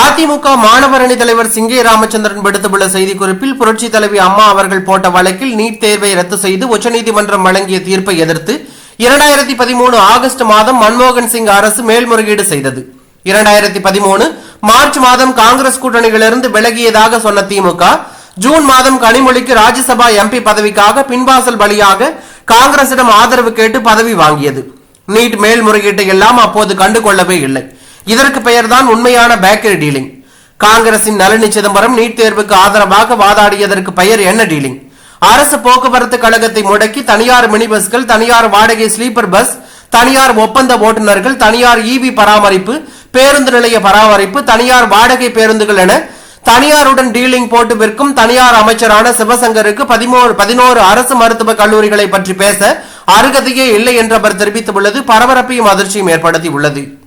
அதிமுக மாணவர் அணி தலைவர் சிங்கே ராமச்சந்திரன் விடுத்துள்ள செய்திக்குறிப்பில் புரட்சி தலைவி அம்மா அவர்கள் போட்ட வழக்கில் நீட் தேர்வை ரத்து செய்து உச்சநீதிமன்றம் வழங்கிய தீர்ப்பை எதிர்த்து இரண்டாயிரத்தி பதிமூணு ஆகஸ்ட் மாதம் மன்மோகன் சிங் அரசு மேல்முறையீடு செய்தது. இரண்டாயிரத்தி பதிமூணு மார்ச் மாதம் காங்கிரஸ் கூட்டணியிலிருந்து விலகியதாக சொன்ன திமுக ஜூன் மாதம் கனிமொழிக்கு ராஜ்யசபா எம்பி பதவிக்காக பின்வாசல் வழியாக காங்கிரசிடம் ஆதரவு கேட்டு பதவி வாங்கியது. நீட் மேல்முறையீட்டை எல்லாம் அப்போது கண்டுகொள்ளவே இல்லை. இதற்கு பெயர்தான் உண்மையான பேக்கரி டீலிங். காங்கிரசின் நளினி சிதம்பரம் நீட் தேர்வுக்கு ஆதரவாக வாதாடியதற்கு பெயர் என்ன டீலிங்? அரசு போக்குவரத்து கழகத்தை முடக்கி தனியார் மினி பஸ்கள் தனியார் வாடகை ஸ்லீப்பர் பஸ் தனியார் ஒப்பந்த ஓட்டுநர்கள் தனியார் இவி பராமரிப்பு பேருந்து நிலைய பராமரிப்பு தனியார் வாடகை பேருந்துகள் என தனியாருடன் டீலிங் போட்டு விற்கும் தனியார் அமைச்சரான சிவசங்கருக்கு பதிமூணு பதினோரு அரசு மருத்துவ கல்லூரிகளை பற்றி பேச அருகதையே இல்லை என்று அவர் தெரிவித்துள்ளது. பரபரப்பையும் அதிர்ச்சியும் ஏற்படுத்தி உள்ளது